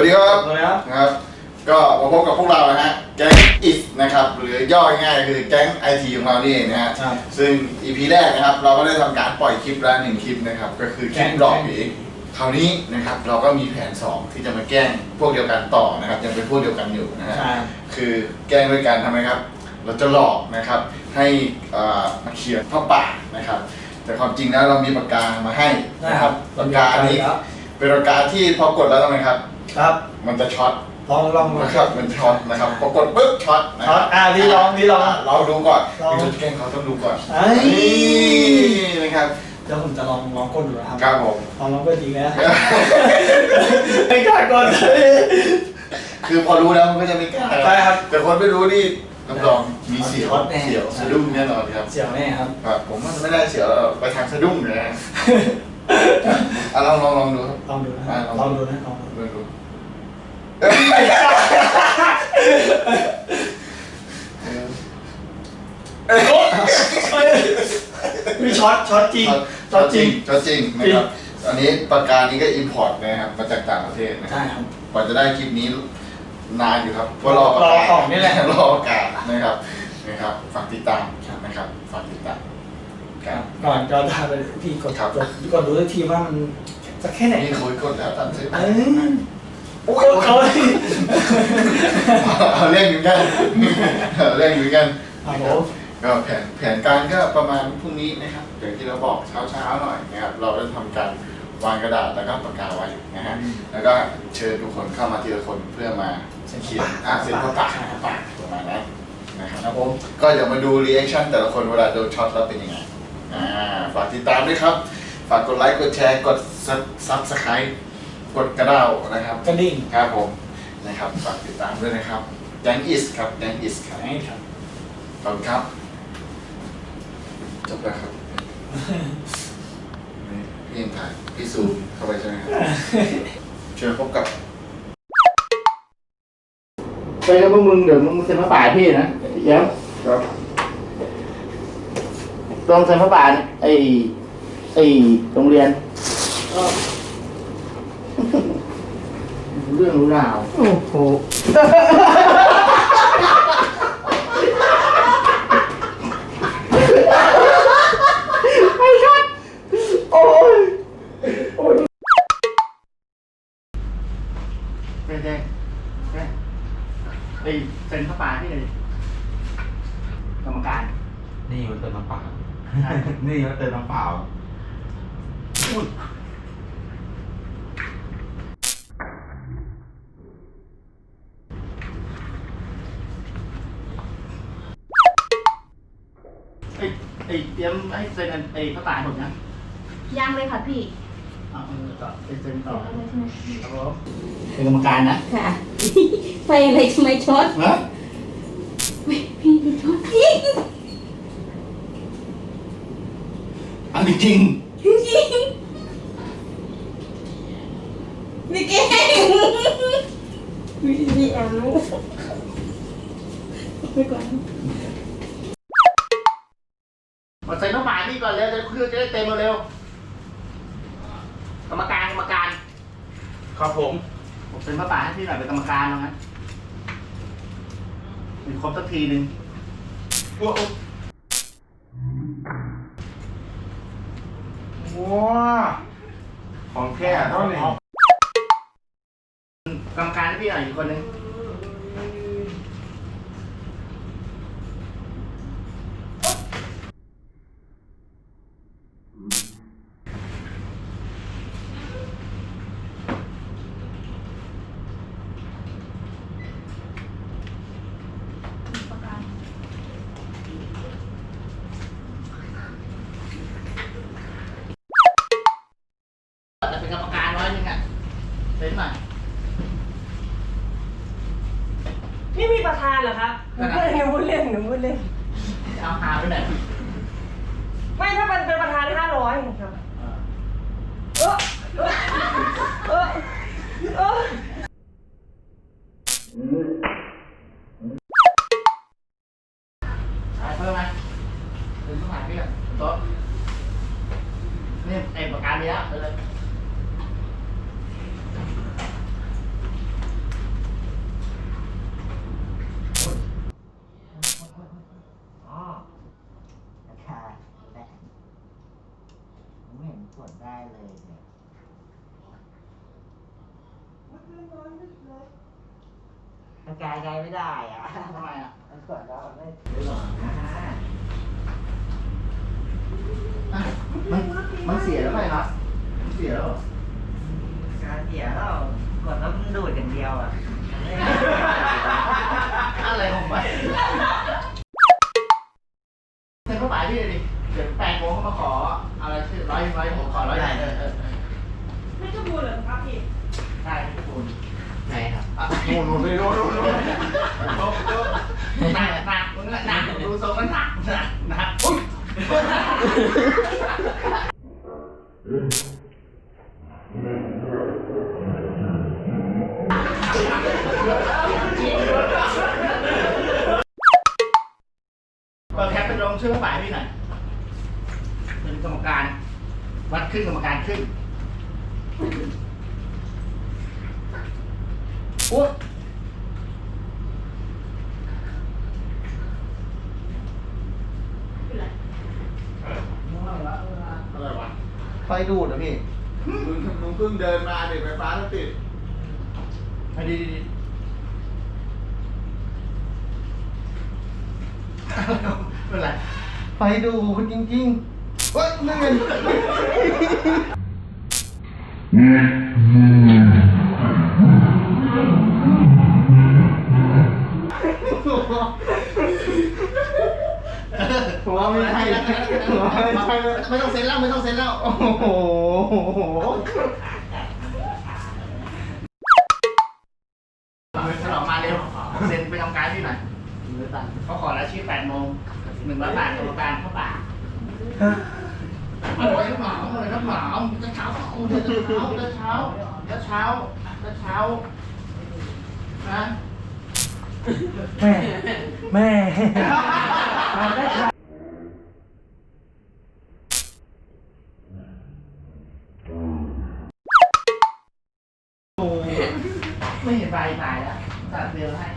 วัสดีครับสวัสดีครับ นะครับ ก็มาพบกับพวกเรานะฮะ แก๊งอิสนะครับ หรือย่อง่ายๆคือแก๊งไอทีของเรานี่เองนะฮะ ครับ ซึ่ง EP แรกนะครับ เราก็ได้ทำการปล่อยคลิปแล้วหนึ่งคลิปนะครับ ก็คือคลิปหลอกผีคราวนี้นะครับ เราก็มีแผน 2 ที่จะมาแกล้งพวกเดียวกันต่อนะครับ ยังเป็นพวกเดียวกันอยู่นะฮะ ใช่ คือแกล้งด้วยการทำไมครับ เราจะหลอกนะครับ ให้เอ่อมาเขียนผ้าป่านะครับ แต่ความจริงแล้วเรามีปากกามาให้นะครับ ปากกานี้ครับเป็นปากกาที่พอกดแล้วทำไมครับ ครับมันจะช็อตลองลองลองนะครับมันช็อตนะครับพอกดปุ๊บช็อตนะคช็อรัตอะพี่ลองพี่ลองะเราดูก่อนลองพี่จะแกล้งเขาต้องดูก่อนเอ้ยนี่นะครับเดี๋ยวผมจะลองลองกดดูนะครับครับผม ลองลองกดจริงนะ ไม่กล้ากดเลยคือพอรู้แล้วมันก็จะไม่กล้าใช่ครับ แต่คนไม่รู้นี่รับรองมีเสียวช็อตแน่ เสียวสะดุ้งแน่นอนครับเสียวแน่ครับ ครับผมว่าไม่ได้เสียวเราไปทางสะดุ้งเลยนะอะลองลองลองดูครับ ลองดูนะอะลองดูนะลองดู ลองดูเอ้ย มีช็อตช็อตจริงช็อตจริงช็อตจริงนะครับ อันนี้ปากกานี้ก็อิมพอร์ตนะครับมาจากต่างประเทศนะคใช่บครับกว่าจะได้คลิปนี้นานอยู่ครับเพราะรอประกาอศของนี่แหละรอประกาศนะครับนะครับฝากติดตามนะครับฝากติดตามครับ ก่อนจะทำไปพี่กดครับ กดกดดูสักทีว่ามันจะแค่ไหน นี่คุยกดแล้วตัดสินเอ้ยโอ้โอ้ยยโอ้ยเอาเล่นอยู่กันเอาเล่นอยู่กันครับผมก็แผนแผนการก็ประมาณพรุ่งนี้นะครับอย่างที่เราบอกเช้าเช้าๆหน่อยนะครับเราได้ทำการวางกระดาษแล้วก็ปากกาไว้นะฮะแล้วก็เชิญทุกคนเข้ามาทีละคนเพื่อมาเขียนอะเซ็นพระปากพระปากประมาณนั้นนะครับครับผมก็เดี๋ยวมาดูรีแอคชั่นแต่ละคนเวลาโดนช็อตแล้วเป็นยังไงอ่าฝากติดตามด้วยครับ ฝากกดไลค์กดแชร์กดซับสไครต์ กดกระดิ่งนะครับกระดิ่งครับผมนะครับฝากติดตามด้วยนะครับแดงอิสครับแดงอิสครับไหนครับขอบคุณครับจบแล้วครับนี่พี่ยังถ่ายพี่ซูมเข้าไปใช่ไหมครับเชิญพบกับไปกับพวกมึงเดี๋ยวมึงเซ็นพระป่าให้พี่นะเดี๋ยวครับตรงเซ็นพระป่าเนี่ยไอ้ไอ้โรงเรียนรู้ เรื่องรู้ราวโอ้โหโอ้ยโอ้ยเป็นไงเนี่ยไอ้เซ็นพระป่าที่ไหนกรรมการ นี่มันเติมน้ำเปล่า นี่มันเติมน้ำเปล่า ไอ้ไอ้เตรียมให้เซ็นอันไอ้พระป่าผมนะยังเลยค่ะพี่เอาเออต่อไปเซ็นต่อเอาเลยใช่ไหมครับผมเป็นกรรมการนะค่ะ ไฟอะไรทำไมช็อตฮะไม่พี่ดูช็อตจริงเอาจริงจริงไม่แกล้งวิธีแอบรู้ไปก่อน ๆ ก่อนเร็วจะเครื่องจะได้เต็มเร็วกรรมการกรรมการ ครับผม ผมเซ็นพระป่าให้พี่หน่อยเป็นกรรมการว่างั้นมีครบสักทีหนึ่งว้าของแท้เท่านี้กรรมการให้พี่หน่อยอีกคนหนึ่ง แต่เป็น กรรมการร้อยหนึ่งอะเซ็นหน่อยนี่มีประธานเหรอครับหนูพูดเล่นหนูพูดเล่นหนูพูดเล่น เอาหาไปไหนไม่ถ้ามันเป็นประธานห้าร้อยครับเออเออเออหาเพิ่มไหมเซ็นพระป่าพี่อะโต๊ะนี่ไอ้ประกันนี้แล้วไปเลย ส่วนได้เลยเนี่ยมันกายกายไม่ได้อะทำไมอะมันส่วนแล้วมันไม่ไม่หลอกนะมันมันเสียแล้วไหมครับมันเสียแล้วเหรอการเสียแล้วกดแล้วมันดูดอย่างเดียวอะมันไม่อะไรของมันเซ็นเข้าไปพี่เลยดิ เดี๋ยวแปดโมงเขามาขอ อะไรชื่อร้อยร้อยผมขอร้อยหนึ่งเออเออเออไม่จะบูเหรอครับพี่ใช่พี่ปูนไหนครับอะโน่นโน่นเลยโน่นโน่นโน่นโน่นโน่นหนักหนักมึงอะหนักดูทรงมันหนักหนักหนักอุ้ยเปิดแคปเป็นลงชื่อฝ่ายพี่หน่อยเป็น กรรมการ วัดขึ้นกรรมการขึ้นโอ้ยอะไรวะไฟดูดเหรอพี่มึงมึงเพิ่งเดินมาเด็กไฟฟ้าต้องติดไอ้ดีดีดีไม่เป็นไร ไฟดูดจริงๆ เฮ้ยนั่นไงหัวไม่ใช่หัวไม่ใช่ไม่ต้องเซ็นแล้วไม่ต้องเซ็นแล้ว โอ้โหฉลองมาเร็ว เซ็นไปทำการที่ไหนเขาขอแล้วชื่อแปดโมงหนึ่งร้อยบาทกรรมการเข้าป่า หนาวจะเช้าก็คงจะเช้าจะเช้าจะเช้าจะเช้านะแม่แม่มาได้ค่ะโอ้ไม่เห็นใบตายแล้วตัดเร็วให้